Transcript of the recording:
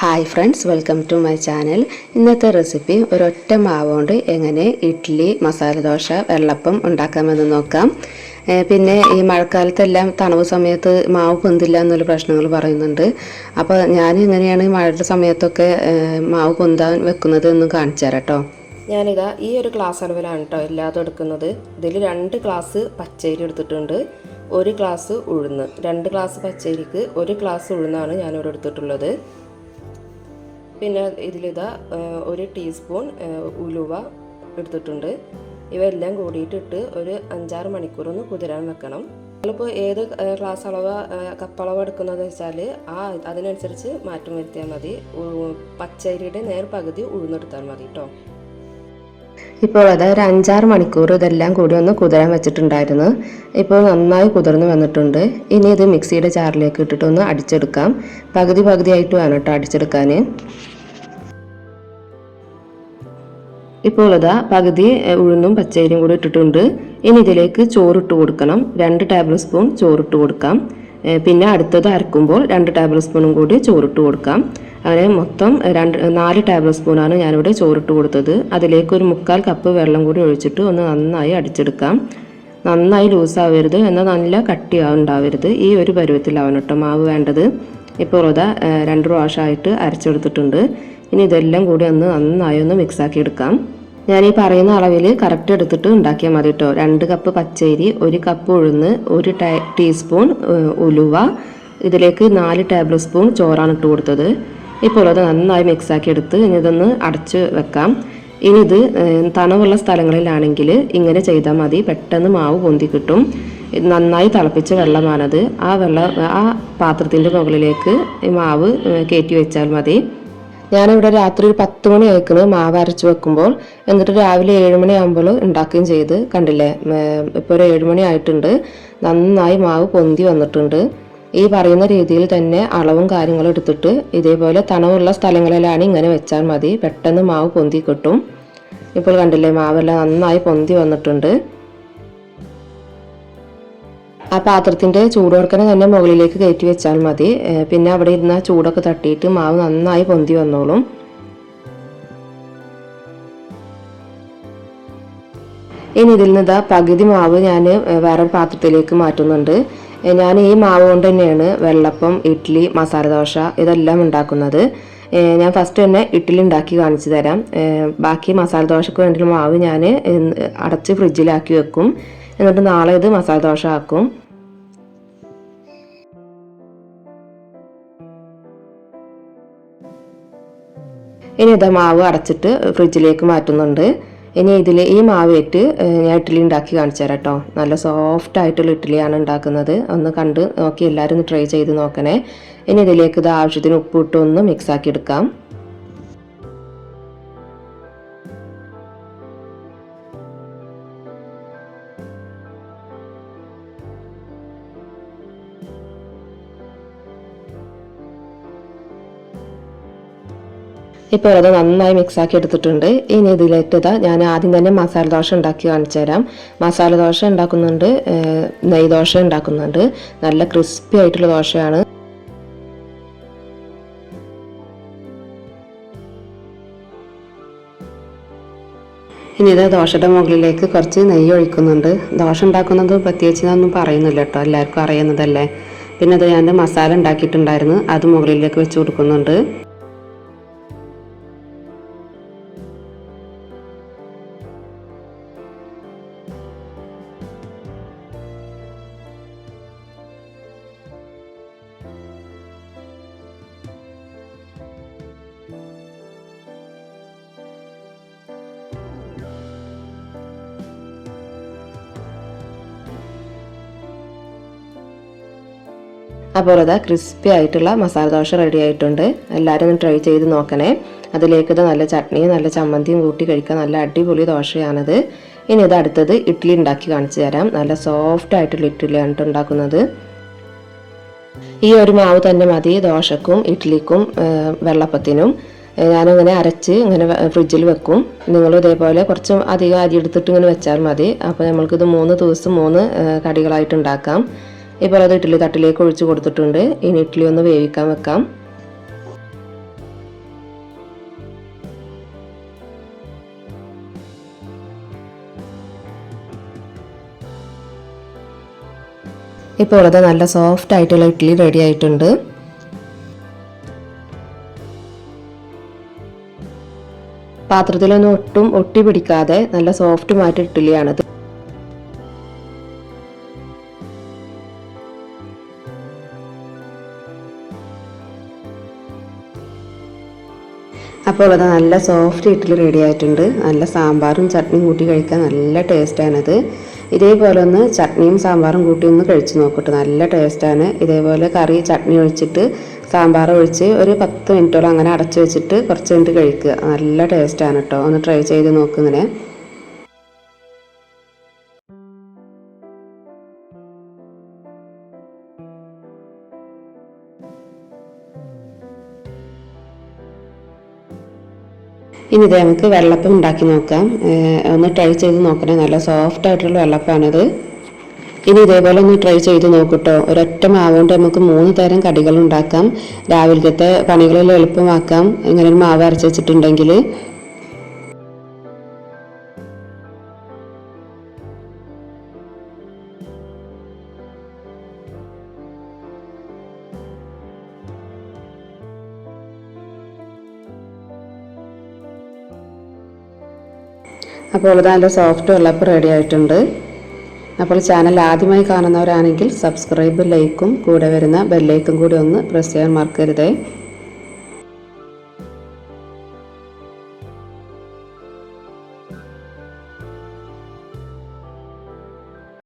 Hi friends welcome to my channel ഇന്നത്തെ recipe ഒരൊറ്റ മാവ് കൊണ്ട് എങ്ങനെ ഇഡ്ഡലി മസാല ദോശ വെള്ളപ്പം ഉണ്ടാക്കാമെന്ന് നോക്കാം. പിന്നെ ഈ മഴക്കാലത്തെല്ലാം തണുവ് സമയത്ത് മാവ് പൊന്തില്ല എന്നുള്ള പ്രശ്നങ്ങൾ പറയുന്നുണ്ട്. അപ്പോൾ ഞാൻ എങ്ങനെയാണ് മഴയുടെ സമയത്തൊക്കെ മാവ് പൊന്താൻ വെക്കുന്നത് എന്ന് കാണിച്ചു തരാം കേട്ടോ ഞാനിതാ ഈ ഒരു ഗ്ലാസ് അളവിലാണ് കേട്ടോ എല്ലാതും എടുക്കുന്നത്. ഇതിൽ രണ്ട് ഗ്ലാസ് പച്ചരി എടുത്തിട്ടുണ്ട്. ഒരു ഗ്ലാസ് ഉഴുന്ന്. രണ്ട് ഗ്ലാസ് പച്ചരിക്ക് ഒരു ഗ്ലാസ് ഉഴുന്നാണ് ഞാനിവിടെ എടുത്തിട്ടുള്ളത്. പിന്നെ ഇതിലിതാ ഒരു ടീസ്പൂൺ ഉലുവ എടുത്തിട്ടുണ്ട്. ഇവയെല്ലാം കൂടിയിട്ടിട്ട് ഒരു അഞ്ചാറ് മണിക്കൂർ ഒന്ന് കുതിരാൻ വെക്കണം. നമ്മളിപ്പോൾ ഏത് ഗ്ലാസ് അളവ് കപ്പളവ് എടുക്കുന്നത് വെച്ചാൽ ആ അതിനനുസരിച്ച് മാറ്റം വരുത്തിയാൽ മതി. പച്ചരിയുടെ നേർ പകുതി ഉഴുന്നെടുത്താൽ മതി കേട്ടോ ഇപ്പോൾ അത് ഒരു അഞ്ചാറ് മണിക്കൂർ ഇതെല്ലാം കൂടി ഒന്ന് കുതിരാൻ വെച്ചിട്ടുണ്ടായിരുന്നു. ഇപ്പോൾ നന്നായി കുതിർന്ന് വന്നിട്ടുണ്ട്. ഇനി ഇത് മിക്സിയുടെ ചാറിലേക്ക് ഇട്ടിട്ട് ഒന്ന് അടിച്ചെടുക്കാം. പകുതി പകുതിയായിട്ട് വേണം കേട്ടോ അടിച്ചെടുക്കാൻ ഇപ്പോൾ ഇതാ പകുതി ഉഴുന്നും പച്ചരിയും കൂടി ഇട്ടിട്ടുണ്ട്. ഇനി ഇതിലേക്ക് ചോറിട്ട് കൊടുക്കണം. രണ്ട് ടേബിൾ സ്പൂൺ ചോറിട്ട് കൊടുക്കാം. പിന്നെ അടുത്തത് അരക്കുമ്പോൾ രണ്ട് ടേബിൾ സ്പൂണും കൂടി ചോറിട്ട് കൊടുക്കാം. അങ്ങനെ മൊത്തം രണ്ട് നാല് ടേബിൾ സ്പൂണാണ് ഞാനിവിടെ ചോറിട്ട് കൊടുത്തത്. അതിലേക്ക് ഒരു മുക്കാൽ കപ്പ് വെള്ളം കൂടി ഒഴിച്ചിട്ട് ഒന്ന് നന്നായി അടിച്ചെടുക്കാം. നന്നായി ലൂസാവരുത്. എന്നാൽ നല്ല കട്ടിയാവുണ്ടാവരുത്. ഈ ഒരു പരുവത്തിലാവണം കേട്ടോ മാവ് വേണ്ടത്. ഇപ്പോൾ ഇതാ രണ്ട് പ്രാവശ്യമായിട്ട് അരച്ചെടുത്തിട്ടുണ്ട്. ഇനി ഇതെല്ലാം കൂടി ഒന്ന് നന്നായി ഒന്ന് മിക്സാക്കി എടുക്കാം. ഞാൻ ഈ പറയുന്ന അളവിൽ കറക്റ്റ് എടുത്തിട്ട് ഉണ്ടാക്കിയാൽ മതി കേട്ടോ രണ്ട് കപ്പ് പച്ചരി ഒരു കപ്പ് ഉഴുന്ന് ഒരു ടീസ്പൂൺ ഉലുവ ഇതിലേക്ക് നാല് ടേബിൾ സ്പൂൺ ചോറാണ് ഇട്ട് കൊടുത്തത്. ഇപ്പോൾ അത് നന്നായി മിക്സാക്കി എടുത്ത് ഇനി ഇതൊന്ന് അടച്ച് വെക്കാം. ഇനി ഇത് തണവുള്ള സ്ഥലങ്ങളിലാണെങ്കിൽ ഇങ്ങനെ ചെയ്താൽ മതി. പെട്ടെന്ന് മാവ് പൊന്തി കിട്ടും. നന്നായി തിളപ്പിച്ച വെള്ളമാണത്. ആ വെള്ളം ആ പാത്രത്തിന്റെ മുകളിലേക്ക് മാവ് കയറ്റി വെച്ചാൽ മതി. ഞാനിവിടെ രാത്രി ഒരു പത്ത് മണി അയക്കുന്നത് മാവ് അരച്ച് വെക്കുമ്പോൾ. എന്നിട്ട് രാവിലെ ഏഴ് മണി ആകുമ്പോൾ ഉണ്ടാക്കുകയും ചെയ്ത്. കണ്ടില്ലേ? ഇപ്പോൾ ഒരു ഏഴ് മണി ആയിട്ടുണ്ട്. നന്നായി മാവ് പൊന്തി വന്നിട്ടുണ്ട്. ഈ പറയുന്ന രീതിയിൽ തന്നെ അളവും കാര്യങ്ങളും എടുത്തിട്ട് ഇതേപോലെ തണവുള്ള സ്ഥലങ്ങളിലാണ് ഇങ്ങനെ വെച്ചാൽ മതി. പെട്ടെന്ന് മാവ് പൊന്തി കിട്ടും. ഇപ്പോൾ കണ്ടില്ലേ? മാവെല്ലാം നന്നായി പൊന്തി വന്നിട്ടുണ്ട്. ആ പാത്രത്തിന്റെ ചൂടോർക്കനെ തന്നെ മുകളിലേക്ക് കയറ്റി വെച്ചാൽ മതി. പിന്നെ അവിടെ ഇരുന്ന ചൂടൊക്കെ തട്ടിയിട്ട് മാവ് നന്നായി പൊന്തി വന്നോളും. ഇനി ഇതിൽ നിന്ന് ഇതാ പകുതി മാവ് ഞാൻ വേറൊരു പാത്രത്തിലേക്ക് മാറ്റുന്നുണ്ട്. ഞാൻ ഈ മാവ് കൊണ്ട് തന്നെയാണ് വെള്ളപ്പം ഇഡ്ഡലി മസാല ദോശ ഇതെല്ലാം ഉണ്ടാക്കുന്നത്. ഞാൻ ഫസ്റ്റ് തന്നെ ഇഡ്ഡലി ഉണ്ടാക്കി കാണിച്ചു തരാം. ബാക്കി മസാല ദോശക്ക് വേണ്ടിയുള്ള മാവ് ഞാൻ അടച്ച് ഫ്രിഡ്ജിലാക്കി വെക്കും. എന്നിട്ട് നാളെ ഇത് മസാല ദോശ ആക്കും. ഇനി ഇതാ മാവ് അടച്ചിട്ട് ഫ്രിഡ്ജിലേക്ക് മാറ്റുന്നുണ്ട്. ഇനി ഇതിൽ ഈ മാവ് ഇട്ട് ഞാൻ ഇഡ്ഡലി ഉണ്ടാക്കി കാണിച്ചു തരാം കേട്ടോ നല്ല സോഫ്റ്റ് ആയിട്ടുള്ള ഇഡ്ഡലിയാണ് ഉണ്ടാക്കുന്നത്. ഒന്ന് കണ്ട് നോക്കി എല്ലാവരും ട്രൈ ചെയ്ത് നോക്കണേ. ഇനി ഇതിലേക്ക് ഇത് ആവശ്യത്തിന് ഉപ്പിട്ടൊന്ന് ഒന്ന് മിക്സ് ആക്കി എടുക്കാം. ഇപ്പോൾ അത് നന്നായി മിക്സ് ആക്കി എടുത്തിട്ടുണ്ട്. ഇനി ഇതിലേക്ക് ഇതാ ഞാൻ ആദ്യം തന്നെ മസാല ദോശ ഉണ്ടാക്കി കാണിച്ചു തരാം. മസാല ദോശ ഉണ്ടാക്കുന്നുണ്ട് നെയ് ദോശ ഉണ്ടാക്കുന്നുണ്ട്. നല്ല ക്രിസ്പി ആയിട്ടുള്ള ദോശയാണ്. ഇനി ഇത് ദോശയുടെ മുകളിലേക്ക് കുറച്ച് നെയ്യ് ഒഴിക്കുന്നുണ്ട്. ദോശ ഉണ്ടാക്കുന്നത് പ്രത്യേകിച്ച് ഞാനൊന്നും പറയുന്നില്ല കേട്ടോ. എല്ലാവർക്കും അറിയുന്നതല്ലേ? പിന്നെ അത് ഞാൻ മസാല ഉണ്ടാക്കിയിട്ടുണ്ടായിരുന്നു. അത് മുകളിലേക്ക് വെച്ച് കൊടുക്കുന്നുണ്ട്. അപ്പോൾ അതാ ക്രിസ്പി ആയിട്ടുള്ള മസാല ദോശ റെഡി ആയിട്ടുണ്ട്. എല്ലാവരും ഒന്ന് ട്രൈ ചെയ്ത് നോക്കണേ. അതിലേക്ക് ഇത് നല്ല ചട്നിയും നല്ല ചമ്മന്തിയും കൂട്ടി കഴിക്കാൻ നല്ല അടിപൊളി ദോശയാണിത്. ഇനി ഇത് അടുത്തത് ഇഡ്ഡലി ഉണ്ടാക്കി കാണിച്ചു തരാം. നല്ല സോഫ്റ്റ് ആയിട്ടുള്ള ഇഡ്ഡലിയാണ് ഉണ്ടാക്കുന്നത്. ഈ ഒരു മാവ് തന്നെ മതി ദോശക്കും ഇഡ്ഡലിക്കും വെള്ളപ്പത്തിനും. ഞാനിങ്ങനെ അരച്ച് ഇങ്ങനെ ഫ്രിഡ്ജിൽ വെക്കും. നിങ്ങൾ ഇതേപോലെ കുറച്ച് അധികം അരി എടുത്തിട്ട് ഇങ്ങനെ വെച്ചാൽ മതി. അപ്പോൾ നമ്മൾക്കിത് മൂന്ന് ദിവസം മൂന്ന് കടികളായിട്ട് ഉണ്ടാക്കാം. ഇപ്പോൾ അത് ഇഡ്ഡലി തട്ടിലേക്ക് ഒഴിച്ച് കൊടുത്തിട്ടുണ്ട്. ഇനി ഇഡ്ഡലി ഒന്ന് വേവിക്കാൻ വെക്കാം. ഇപ്പോൾ ഉള്ളത് നല്ല സോഫ്റ്റ് ആയിട്ടുള്ള ഇഡ്ഡലി റെഡി ആയിട്ടുണ്ട്. പാത്രത്തിലൊന്നും ഒട്ടും ഒട്ടി പിടിക്കാതെ നല്ല സോഫ്റ്റുമായിട്ട് ഇഡ്ഡലിയാണത് അപ്പോൾ അത് നല്ല സോഫ്റ്റ് ഇഡ്ഡലി റെഡി ആയിട്ടുണ്ട്. നല്ല സാമ്പാറും ചട്നിയും കൂട്ടി കഴിക്കാൻ നല്ല ടേസ്റ്റാണത് ഇതേപോലെ ഒന്ന് ചട്നിയും സാമ്പാറും കൂട്ടി ഒന്ന് കഴിച്ച് നോക്കട്ടെ. നല്ല ടേസ്റ്റാണ് ഇതേപോലെ കറി ചട്നി ഒഴിച്ചിട്ട് സാമ്പാർ ഒഴിച്ച് ഒരു പത്ത് മിനിറ്റോളം അങ്ങനെ അടച്ചു വെച്ചിട്ട് കുറച്ച് കഴിക്കുക. നല്ല ടേസ്റ്റാണ് കേട്ടോ ഒന്ന് ട്രൈ ചെയ്ത് നോക്കിങ്ങനെ ഇനി ഇത് നമുക്ക് വെള്ളപ്പം ഉണ്ടാക്കി നോക്കാം. ഒന്ന് ട്രൈ ചെയ്ത് നോക്കണേ. നല്ല സോഫ്റ്റ് ആയിട്ടുള്ള വെള്ളപ്പാണിത്. ഇനി ഇതേപോലെ ഒന്ന് ട്രൈ ചെയ്ത് നോക്കൂട്ടോ. ഒരൊറ്റ മാവ് കൊണ്ട് നമുക്ക് മൂന്ന് തരം കടികൾ ഉണ്ടാക്കാം. രാവിലത്തെ പണികളെല്ലാം എളുപ്പമാക്കാം. ഇങ്ങനെ ഒരു മാവ് അരച്ച് വെച്ചിട്ടുണ്ടെങ്കിൽ. അപ്പോൾ ഇത് നല്ല സോഫ്റ്റ് വെള്ളപ്പം റെഡി ആയിട്ടുണ്ട്. അപ്പോൾ ചാനൽ ആദ്യമായി കാണുന്നവരാണെങ്കിൽ സബ്സ്ക്രൈബ് ലൈക്കും കൂടെ വരുന്ന ബെല്ലൈക്കും കൂടി ഒന്ന് പ്രസ് ചെയ്യാൻ മറക്കരുതേ.